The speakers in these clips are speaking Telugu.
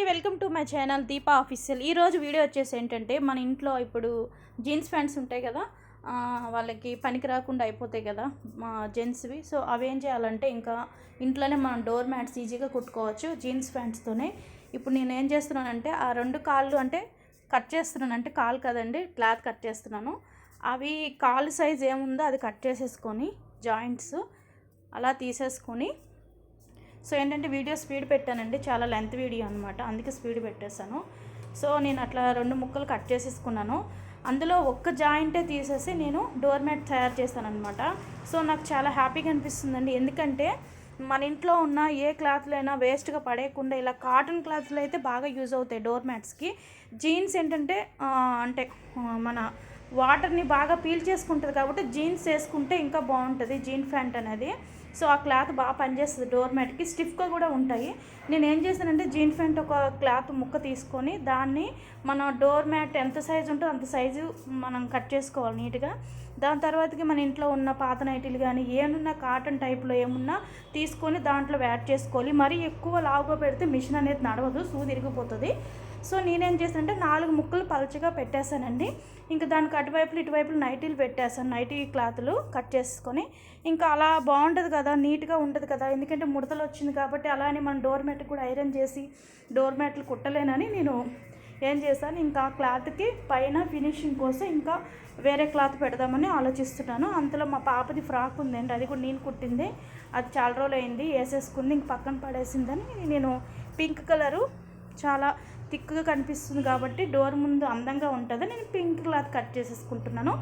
అండి welcome to my channel Deepa official ఈరోజు వీడియో వచ్చేసి ఏంటంటే మన ఇంట్లో ఇప్పుడు జీన్స్ ప్యాంట్స్ ఉంటాయి కదా వాళ్ళకి పనికి రాకుండా అయిపోతాయి కదా మా జెంట్స్వి. సో అవి ఏం చేయాలంటే ఇంకా ఇంట్లోనే మనం డోర్ మ్యాట్స్ ఈజీగా కుట్టుకోవచ్చు జీన్స్ ప్యాంట్స్తోనే ఇప్పుడు నేను ఏం చేస్తున్నానంటే ఆ రెండు కాళ్ళు అంటే కట్ చేస్తున్నాను అంటే కాలు కదండి క్లాత్ కట్ చేస్తున్నాను. అవి కాలు సైజ్ ఏముందో అది కట్ చేసేసుకొని జాయింట్స్ అలా తీసేసుకొని సో ఏంటంటే వీడియో స్పీడ్ పెట్టానండి చాలా లెంత్ వీడియో అనమాట అందుకే స్పీడ్ పెట్టేశాను. సో నేను అట్లా రెండు ముక్కలు కట్ చేసేసుకున్నాను. అందులో ఒక్క జాయింటే తీసేసి నేను డోర్ మ్యాట్ తయారు చేశాను అనమాట సో నాకు చాలా హ్యాపీగా అనిపిస్తుందండి. ఎందుకంటే మన ఇంట్లో ఉన్న ఏ క్లాత్లు అయినా వేస్ట్గా పడేయకుండా ఇలా కాటన్ క్లాత్లు అయితే బాగా యూజ్ అవుతాయి డోర్ మ్యాట్స్కి. జీన్స్ ఏంటంటే అంటే మన వాటర్ని బాగా పీల్ చేసుకుంటుంది కాబట్టి జీన్స్ వేసుకుంటే ఇంకా బాగుంటుంది జీన్ ప్యాంట్ అనేది. సో ఆ క్లాత్ బాగా పనిచేస్తుంది డోర్ మ్యాట్కి. స్టిఫ్గా కూడా ఉంటాయి. నేను ఏం చేశానంటే జీన్ ప్యాంట్ ఒక క్లాత్ ముక్క తీసుకొని దాన్ని మన డోర్ మ్యాట్ ఎంత సైజు ఉంటుందో అంత సైజు మనం కట్ చేసుకోవాలి నీట్గా. దాని తర్వాతకి మన ఇంట్లో ఉన్న పాత నైటీలు కానీ ఏమున్నా కాటన్ టైప్లో ఏమున్నా తీసుకొని దాంట్లో యాడ్ చేసుకోవాలి. మరీ ఎక్కువ లావుగా పెడితే మిషన్ అనేది నడవదు సూ తిరిగిపోతుంది. సో నేనేం చేశానంటే నాలుగు ముక్కలు పలచగా పెట్టేశానండి. ఇంకా దానికి అటువైపులు ఇటువైపులు నైటీలు పెట్టేశాను నైటీ క్లాతులు కట్ చేసుకొని. ఇంకా అలా బాగుంటుంది కదా నీట్గా ఉంటుంది కదా. ఎందుకంటే ముడతలు వచ్చింది కాబట్టి అలానే మనం డోర్ మ్యాట్ కూడా ఐరన్ చేసి డోర్ మ్యాట్లు కుట్టలేనని నేను ఏం చేశాను ఇంకా ఆ క్లాత్కి పైన ఫినిషింగ్ కోసం ఇంకా వేరే క్లాత్ పెడదామని ఆలోచిస్తున్నాను. అంతలో మా పాపది ఫ్రాక్ ఉందండి అది కూడా నేను కుట్టింది. అది చాలా రోజులు అయింది వేసేసుకుంది ఇంక పక్కన పడేసిందని నేను పింక్ కలరు చాలా థిక్గా కనిపిస్తుంది కాబట్టి డోర్ ముందు అందంగా ఉంటుంది నేను పింక్ క్లాత్ కట్ చేసేసుకుంటున్నాను.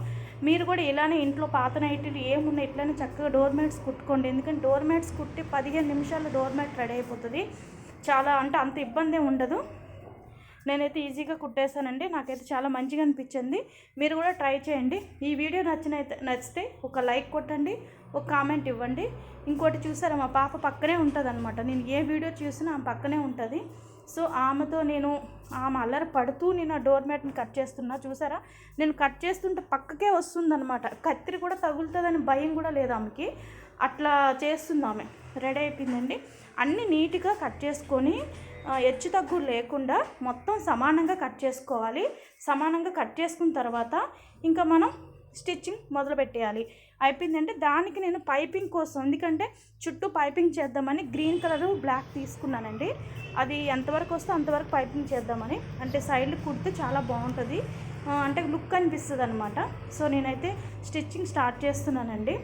మీరు కూడా ఇలానే ఇంట్లో పాత నైటీలు ఏమున్నా ఇట్లానే చక్కగా డోర్ మ్యాట్స్ కుట్టుకోండి. ఎందుకంటే డోర్ మ్యాట్స్ కుట్టి పదిహేను నిమిషాల్లో డోర్ మ్యాట్ రెడీ అయిపోతుంది. చాలా అంటే అంత ఇబ్బంది ఉండదు. నేనైతే ఈజీగా కుట్టేశానండి. నాకైతే చాలా మంచిగా అనిపించింది. మీరు కూడా ట్రై చేయండి. ఈ వీడియో నచ్చినైతే నచ్చితే ఒక లైక్ కొట్టండి ఒక కామెంట్ ఇవ్వండి. ఇంకోటి చూసారా మా పాప పక్కనే ఉంటుంది అనమాట నేను ఏ వీడియో చూసినా పక్కనే ఉంటుంది. సో ఆమెతో నేను ఆమె అల్లరి పడుతూ నేను ఆ డోర్ మ్యాట్ని కట్ చేస్తున్నా. చూసారా? నేను కట్ చేస్తుంటే పక్కకే వస్తుందన్నమాట. కత్తిరి కూడా తగులుతుందని భయం కూడా లేదు ఆమెకి. అట్లా చేస్తుంది ఆమె. రెడీ అయిపోయిందండి. అన్నీ నీట్గా కట్ చేసుకొని హెచ్చు తగ్గు లేకుండా మొత్తం సమానంగా కట్ చేసుకోవాలి. సమానంగా కట్ చేసుకున్న తర్వాత ఇంకా మనం స్టిచ్చింగ్ మొదలు పెట్టేయాలి అయిపోయిందంటే దానికి నేను పైపింగ్ కోసం ఎందుకంటే చుట్టూ పైపింగ్ చేద్దామని గ్రీన్ కలర్ బ్లాక్ తీసుకున్నానండి. అది ఎంతవరకు వస్తే అంతవరకు పైపింగ్ చేద్దామని అంటే సైడ్ కుడితే చాలా బాగుంటుంది. అంటే లుక్ అనిపిస్తుంది అనమాట సో నేనైతే స్టిచ్చింగ్ స్టార్ట్ చేస్తున్నానండి.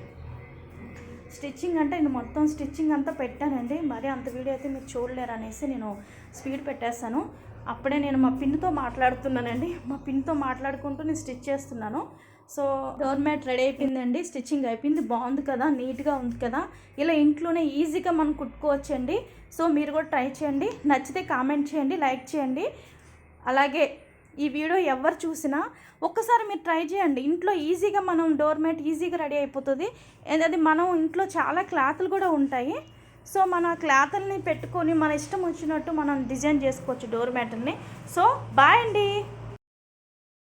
స్టిచ్చింగ్ అంటే నేను మొత్తం స్టిచ్చింగ్ అంతా పెట్టానండి. మరి అంత వీడియో అయితే మీరు చూడలేరు అనేసి నేను స్పీడ్ పెట్టేస్తాను అప్పుడే నేను మా పిన్నితో మాట్లాడుతున్నానండి. మా పిన్తో మాట్లాడుకుంటూ నేను స్టిచ్ చేస్తున్నాను. సో డోర్ మ్యాట్ రెడీ అయిపోయిందండి స్టిచ్చింగ్ అయిపోయింది బాగుంది కదా నీట్గా ఉంది కదా. ఇలా ఇంట్లోనే ఈజీగా మనం కుట్టుకోవచ్చండి. సో మీరు కూడా ట్రై చేయండి నచ్చితే కామెంట్ చేయండి లైక్ చేయండి. అలాగే ఈ వీడియో ఎవరు చూసినా ఒక్కసారి మీరు ట్రై చేయండి. ఇంట్లో ఈజీగా మనం డోర్ మ్యాట్ ఈజీగా రెడీ అయిపోతుంది. అది మనం ఇంట్లో చాలా క్లాతులు కూడా ఉంటాయి. సో మన క్లాతుల్ని పెట్టుకొని మన ఇష్టం వచ్చినట్టు మనం డిజైన్ చేసుకోవచ్చు డోర్ మ్యాట్ని. సో బాయ్ అండి.